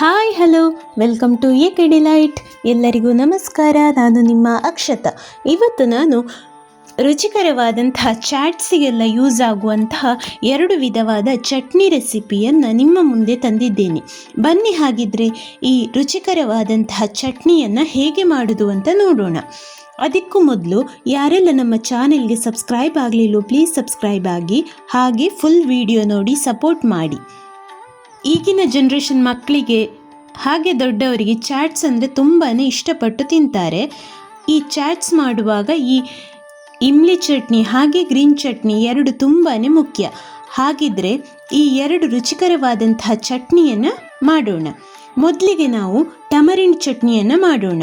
Hi hello welcome to A K delight ಎಲ್ಲರಿಗೂ ನಮಸ್ಕಾರ. ನಾನು ನಿಮ್ಮ ಅಕ್ಷತ. ಇವತ್ತು ನಾನು ರುಚಿಕರವಾದಂತಹ ಚಾಟ್ಸಿಗೆಲ್ಲ ಯೂಸ್ ಆಗುವಂತಹ ಎರಡು ವಿಧವಾದ ಚಟ್ನಿ ರೆಸಿಪಿಯನ್ನು ನಿಮ್ಮ ಮುಂದೆ ತಂದಿದ್ದೇನೆ. ಬನ್ನಿ ಹಾಗಿದ್ರೆ ಈ ರುಚಿಕರವಾದಂತಹ ಚಟ್ನಿಯನ್ನು ಹೇಗೆ ಮಾಡೋದು ಅಂತ ನೋಡೋಣ. ಅದಕ್ಕೂ ಮೊದಲು ಯಾರೆಲ್ಲ ನಮ್ಮ ಚಾನೆಲ್ಗೆ ಸಬ್ಸ್ಕ್ರೈಬ್ ಆಗಲಿಲ್ಲೋ ಪ್ಲೀಸ್ ಸಬ್ಸ್ಕ್ರೈಬ್ ಆಗಿ ಹಾಗೆ ಫುಲ್ ವಿಡಿಯೋ ನೋಡಿ ಸಪೋರ್ಟ್ ಮಾಡಿ. ಈಗಿನ ಜನ್ರೇಷನ್ ಮಕ್ಕಳಿಗೆ ಹಾಗೆ ದೊಡ್ಡವರಿಗೆ ಚಾಟ್ಸ್ ಅಂದರೆ ತುಂಬಾ ಇಷ್ಟಪಟ್ಟು ತಿಂತಾರೆ. ಈ ಚಾಟ್ಸ್ ಮಾಡುವಾಗ ಈ ಇಮ್ಲಿ ಚಟ್ನಿ ಹಾಗೆ ಗ್ರೀನ್ ಚಟ್ನಿ ಎರಡು ತುಂಬಾ ಮುಖ್ಯ. ಹಾಗಿದ್ರೆ ಈ ಎರಡು ರುಚಿಕರವಾದಂತಹ ಚಟ್ನಿಯನ್ನು ಮಾಡೋಣ. ಮೊದಲಿಗೆ ನಾವು ಟಮರಿಂಡ್ ಚಟ್ನಿಯನ್ನು ಮಾಡೋಣ.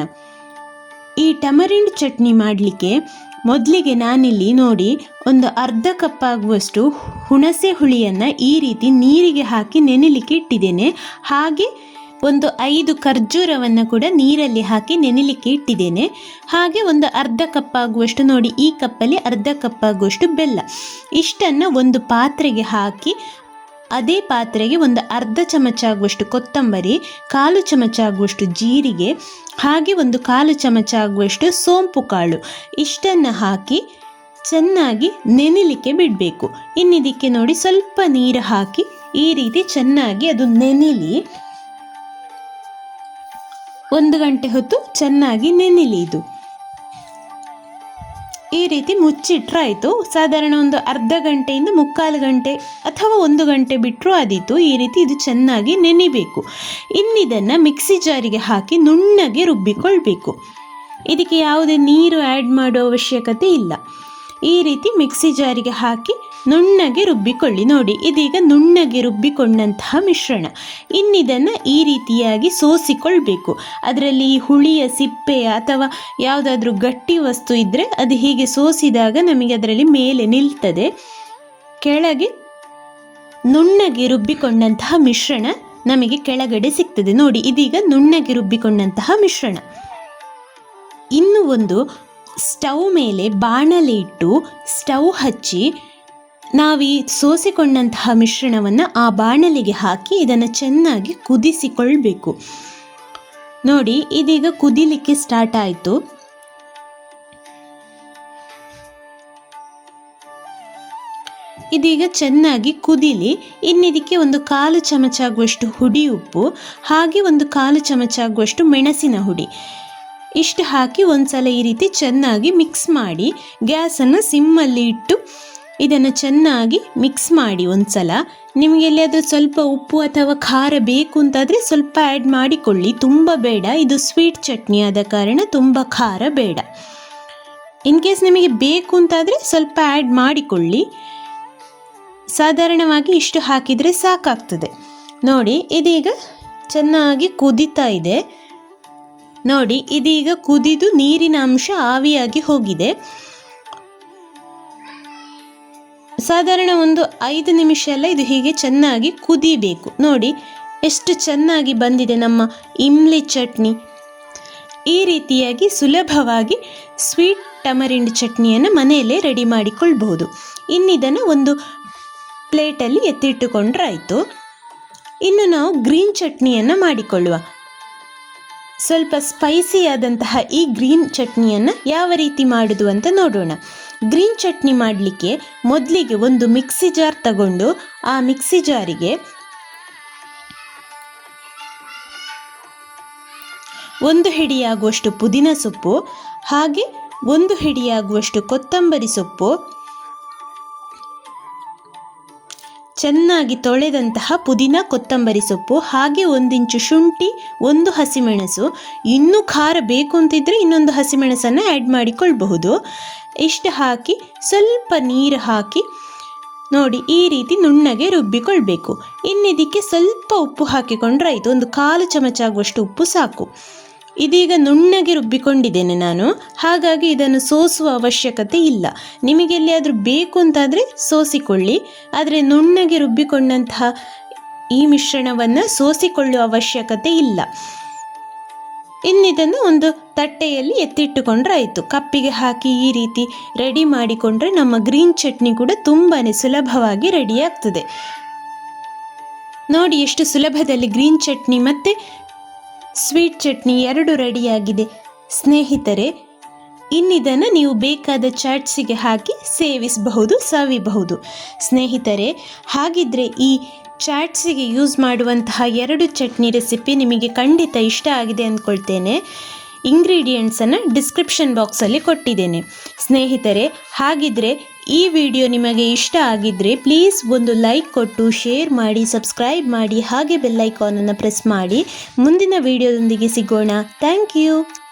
ಈ ಟಮರಿಂಡ್ ಚಟ್ನಿ ಮಾಡಲಿಕ್ಕೆ ಮೊದಲಿಗೆ ನಾನಿಲ್ಲಿ ನೋಡಿ ಒಂದು ಅರ್ಧ ಕಪ್ ಆಗುವಷ್ಟು ಹುಣಸೆ ಹುಳಿಯನ್ನು ಈ ರೀತಿ ನೀರಿಗೆ ಹಾಕಿ ನೆನೆಲಿಕ್ಕೆ ಇಟ್ಟಿದ್ದೇನೆ. ಹಾಗೆ ಒಂದು ಐದು ಖರ್ಜೂರವನ್ನು ಕೂಡ ನೀರಲ್ಲಿ ಹಾಕಿ ನೆನೆಲಿಕ್ಕೆ ಇಟ್ಟಿದ್ದೇನೆ. ಹಾಗೆ ಒಂದು ಅರ್ಧ ಕಪ್ ಆಗುವಷ್ಟು ನೋಡಿ ಈ ಕಪ್ಪಲ್ಲಿ ಅರ್ಧ ಕಪ್ ಆಗುವಷ್ಟು ಬೆಲ್ಲ. ಇಷ್ಟನ್ನು ಒಂದು ಪಾತ್ರೆಗೆ ಹಾಕಿ ಅದೇ ಪಾತ್ರೆಗೆ ಒಂದು ಅರ್ಧ ಚಮಚ ಆಗುವಷ್ಟು ಕೊತ್ತಂಬರಿ, ಕಾಲು ಚಮಚ ಆಗುವಷ್ಟು ಜೀರಿಗೆ, ಹಾಗೆ ಒಂದು ಕಾಲು ಚಮಚ ಆಗುವಷ್ಟು ಸೋಂಪು ಕಾಳು. ಇಷ್ಟನ್ನು ಹಾಕಿ ಚೆನ್ನಾಗಿ ನೆನೆಲಿಕ್ಕೆ ಬಿಡಬೇಕು. ಇನ್ನಿದಕ್ಕೆ ನೋಡಿ ಸ್ವಲ್ಪ ನೀರು ಹಾಕಿ ಈ ರೀತಿ ಚೆನ್ನಾಗಿ ಅದು ನೆನೆಲಿ. ಒಂದು ಗಂಟೆ ಹೊತ್ತು ಚೆನ್ನಾಗಿ ನೆನೆಲಿ ಇದು. ಈ ರೀತಿ ಮುಚ್ಚಿಟ್ರಾಯಿತು. ಸಾಧಾರಣ ಒಂದು ಅರ್ಧ ಗಂಟೆಯಿಂದ ಮುಕ್ಕಾಲು ಗಂಟೆ ಅಥವಾ ಒಂದು ಗಂಟೆ ಬಿಟ್ಟರೂ ಆದೀತು. ಈ ರೀತಿ ಇದು ಚೆನ್ನಾಗಿ ನೆನಿಬೇಕು. ಇನ್ನಿದನ್ನು ಮಿಕ್ಸಿ ಜಾರಿಗೆ ಹಾಕಿ ನುಣ್ಣಗೆ ರುಬ್ಬಿಕೊಳ್ಬೇಕು. ಇದಕ್ಕೆ ಯಾವುದೇ ನೀರು ಆ್ಯಡ್ ಮಾಡೋ ಅವಶ್ಯಕತೆ ಇಲ್ಲ. ಈ ರೀತಿ ಮಿಕ್ಸಿ ಜಾರಿಗೆ ಹಾಕಿ ನುಣ್ಣಗೆ ರುಬ್ಬಿಕೊಳ್ಳಿ ನೋಡಿ. ಇದೀಗ ನುಣ್ಣಗೆ ರುಬ್ಬಿಕೊಂಡಂತಹ ಮಿಶ್ರಣ. ಇನ್ನಿದನ್ನು ಈ ರೀತಿಯಾಗಿ ಸೋಸಿಕೊಳ್ಬೇಕು. ಅದರಲ್ಲಿ ಹುಳಿಯ ಸಿಪ್ಪೆ ಅಥವಾ ಯಾವುದಾದ್ರೂ ಗಟ್ಟಿ ವಸ್ತು ಇದ್ದರೆ ಅದು ಹೀಗೆ ಸೋಸಿದಾಗ ನಮಗೆ ಅದರಲ್ಲಿ ಮೇಲೆ ನಿಲ್ತದೆ. ಕೆಳಗೆ ನುಣ್ಣಗೆ ರುಬ್ಬಿಕೊಂಡಂತಹ ಮಿಶ್ರಣ ನಮಗೆ ಕೆಳಗಡೆ ಸಿಗ್ತದೆ. ನೋಡಿ, ಇದೀಗ ನುಣ್ಣಗೆ ರುಬ್ಬಿಕೊಂಡಂತಹ ಮಿಶ್ರಣ. ಇನ್ನು ಒಂದು ಸ್ಟವ್ ಮೇಲೆ ಬಾಣಲೆ ಇಟ್ಟು ಸ್ಟವ್ ಹಚ್ಚಿ ನಾವು ಸೋಸಿಕೊಂಡಂತಹ ಮಿಶ್ರಣವನ್ನು ಆ ಬಾಣಲೆಗೆ ಹಾಕಿ ಇದನ್ನು ಚೆನ್ನಾಗಿ ಕುದಿಸಿಕೊಳ್ಬೇಕು. ನೋಡಿ, ಇದೀಗ ಕುದಿಲಿಕ್ಕೆ ಸ್ಟಾರ್ಟ್ ಆಯಿತು. ಇದೀಗ ಚೆನ್ನಾಗಿ ಕುದಿಲಿ. ಇನ್ನಿದಕ್ಕೆ ಒಂದು ಕಾಲು ಚಮಚ ಆಗುವಷ್ಟು ಹುಡಿ ಉಪ್ಪು, ಹಾಗೆ ಒಂದು ಕಾಲು ಚಮಚ ಆಗುವಷ್ಟು ಮೆಣಸಿನ ಹುಡಿ. ಇಷ್ಟು ಹಾಕಿ ಒಂದ್ಸಲ ಈ ರೀತಿ ಚೆನ್ನಾಗಿ ಮಿಕ್ಸ್ ಮಾಡಿ ಗ್ಯಾಸನ್ನು ಸಿಮ್ಮಲ್ಲಿ ಇಟ್ಟು ಇದನ್ನು ಚೆನ್ನಾಗಿ ಮಿಕ್ಸ್ ಮಾಡಿ ಒಂದ್ಸಲ. ನಿಮಗೆ ಎಲ್ಲಿಯಾದರೂ ಸ್ವಲ್ಪ ಉಪ್ಪು ಅಥವಾ ಖಾರ ಬೇಕು ಅಂತಾದರೆ ಸ್ವಲ್ಪ ಆ್ಯಡ್ ಮಾಡಿಕೊಳ್ಳಿ. ತುಂಬ ಬೇಡ. ಇದು ಸ್ವೀಟ್ ಚಟ್ನಿ ಆದ ಕಾರಣ ತುಂಬ ಖಾರ ಬೇಡ. ಇನ್ ಕೇಸ್ ನಿಮಗೆ ಬೇಕು ಅಂತಾದರೆ ಸ್ವಲ್ಪ ಆ್ಯಡ್ ಮಾಡಿಕೊಳ್ಳಿ. ಸಾಧಾರಣವಾಗಿ ಇಷ್ಟು ಹಾಕಿದರೆ ಸಾಕಾಗ್ತದೆ. ನೋಡಿ, ಇದೀಗ ಚೆನ್ನಾಗಿ ಕುದೀತಾ ಇದೆ. ನೋಡಿ, ಇದೀಗ ಕುದಿದು ನೀರಿನ ಅಂಶ ಆವಿಯಾಗಿ ಹೋಗಿದೆ. ಸಾಧಾರಣ ಒಂದು ಐದು ನಿಮಿಷ ಎಲ್ಲ ಇದು ಹೀಗೆ ಚೆನ್ನಾಗಿ ಕುದಿಬೇಕು. ನೋಡಿ, ಎಷ್ಟು ಚೆನ್ನಾಗಿ ಬಂದಿದೆ ನಮ್ಮ ಇಮ್ಲಿ ಚಟ್ನಿ. ಈ ರೀತಿಯಾಗಿ ಸುಲಭವಾಗಿ ಸ್ವೀಟ್ ಟಮರಿಂಡ್ ಚಟ್ನಿಯನ್ನು ಮನೆಯಲ್ಲೇ ರೆಡಿ ಮಾಡಿಕೊಳ್ಬಹುದು. ಇನ್ನಿದನ್ನು ಒಂದು ಪ್ಲೇಟಲ್ಲಿ ಎತ್ತಿಟ್ಟುಕೊಂಡ್ರಾಯಿತು. ಇನ್ನು ನಾವು ಗ್ರೀನ್ ಚಟ್ನಿಯನ್ನು ಮಾಡಿಕೊಳ್ಳುವ. ಸ್ವಲ್ಪ ಸ್ಪೈಸಿ ಆದಂತಹ ಈ ಗ್ರೀನ್ ಚಟ್ನಿಯನ್ನು ಯಾವ ರೀತಿ ಮಾಡುವುದು ಅಂತ ನೋಡೋಣ. ಗ್ರೀನ್ ಚಟ್ನಿ ಮಾಡಲಿಕ್ಕೆ ಮೊದಲಿಗೆ ಒಂದು ಮಿಕ್ಸಿ ಜಾರ್ ತಗೊಂಡು ಆ ಮಿಕ್ಸಿ ಜಾರಿಗೆ ಒಂದು ಹಿಡಿಯಾಗುವಷ್ಟು ಪುದೀನ ಸೊಪ್ಪು, ಹಾಗೆ ಒಂದು ಹಿಡಿಯಾಗುವಷ್ಟು ಕೊತ್ತಂಬರಿ ಸೊಪ್ಪು ಚೆನ್ನಾಗಿ ತೊಳೆದಂತಹ ಪುದೀನ, ಕೊತ್ತಂಬರಿ ಸೊಪ್ಪು, ಹಾಗೆ ಒಂದಿಂಚು ಶುಂಠಿ, ಒಂದು ಹಸಿಮೆಣಸು. ಇನ್ನೂ ಖಾರ ಬೇಕು ಅಂತಿದ್ದರೆ ಇನ್ನೊಂದು ಹಸಿಮೆಣಸನ್ನು ಆ್ಯಡ್ ಮಾಡಿಕೊಳ್ಬಹುದು. ಇಷ್ಟು ಹಾಕಿ, ಸ್ವಲ್ಪ ನೀರು ಹಾಕಿ, ನೋಡಿ ಈ ರೀತಿ ನುಣ್ಣಗೆ ರುಬ್ಬಿಕೊಳ್ಬೇಕು. ಇನ್ನಿದಕ್ಕೆ ಸ್ವಲ್ಪ ಉಪ್ಪು ಹಾಕಿಕೊಂಡ್ರೆ ಆಯಿತು. ಒಂದು ಕಾಲು ಚಮಚ ಆಗುವಷ್ಟು ಉಪ್ಪು ಸಾಕು. ಇದೀಗ ನುಣ್ಣಗೆ ರುಬ್ಬಿಕೊಂಡಿದ್ದೇನೆ ನಾನು. ಹಾಗಾಗಿ ಇದನ್ನು ಸೋಸುವ ಅವಶ್ಯಕತೆ ಇಲ್ಲ. ನಿಮಗೆ ಎಲ್ಲಿಯಾದರೂ ಬೇಕು ಅಂತಾದರೆ ಸೋಸಿಕೊಳ್ಳಿ. ಆದರೆ ನುಣ್ಣಗೆ ರುಬ್ಬಿಕೊಂಡಂತಹ ಈ ಮಿಶ್ರಣವನ್ನು ಸೋಸಿಕೊಳ್ಳುವ ಅವಶ್ಯಕತೆ ಇಲ್ಲ. ಇನ್ನಿದನ್ನು ಒಂದು ತಟ್ಟೆಯಲ್ಲಿ ಎತ್ತಿಟ್ಟುಕೊಂಡ್ರೆ ಆಯಿತು. ಕಪ್ಪಿಗೆ ಹಾಕಿ ಈ ರೀತಿ ರೆಡಿ ಮಾಡಿಕೊಂಡ್ರೆ ನಮ್ಮ ಗ್ರೀನ್ ಚಟ್ನಿ ಕೂಡ ತುಂಬಾ ಸುಲಭವಾಗಿ ರೆಡಿ ಆಗ್ತದೆ. ನೋಡಿ ಎಷ್ಟು ಸುಲಭದಲ್ಲಿ ಗ್ರೀನ್ ಚಟ್ನಿ ಮತ್ತು ಸ್ವೀಟ್ ಚಟ್ನಿ ಎರಡು ರೆಡಿಯಾಗಿದೆ. ಸ್ನೇಹಿತರೆ, ಇನ್ನಿದನ್ನು ನೀವು ಬೇಕಾದ ಚಾಟ್ಸಿಗೆ ಹಾಕಿ ಸೇವಿಸಬಹುದು ಸವಿಬಹುದು ಸ್ನೇಹಿತರೆ, ಹಾಗಿದ್ರೆ ಈ ಚಾಟ್ಸಿಗೆ ಯೂಸ್ ಮಾಡುವಂತಹ ಎರಡು ಚಟ್ನಿ ರೆಸಿಪಿ ನಿಮಗೆ ಖಂಡಿತ ಇಷ್ಟ ಆಗಿದೆ ಅಂದ್ಕೊಳ್ತೇನೆ. ಇಂಗ್ರೀಡಿಯೆಂಟ್ಸನ್ನು ಡಿಸ್ಕ್ರಿಪ್ಷನ್ ಬಾಕ್ಸಲ್ಲಿ ಕೊಟ್ಟಿದ್ದೇನೆ. ಸ್ನೇಹಿತರೆ, ಹಾಗಿದ್ರೆ ಈ ವಿಡಿಯೋ ನಿಮಗೆ ಇಷ್ಟ ಆಗಿದ್ರೆ ಪ್ಲೀಸ್ ಒಂದು ಲೈಕ್ ಕೊಟ್ಟು, ಶೇರ್ ಮಾಡಿ, ಸಬ್ಸ್ಕ್ರೈಬ್ ಮಾಡಿ, ಹಾಗೆ ಬೆಲ್ಲೈಕಾನನ್ನು ಪ್ರೆಸ್ ಮಾಡಿ. ಮುಂದಿನ ವಿಡಿಯೋದೊಂದಿಗೆ ಸಿಗೋಣ. Thank you.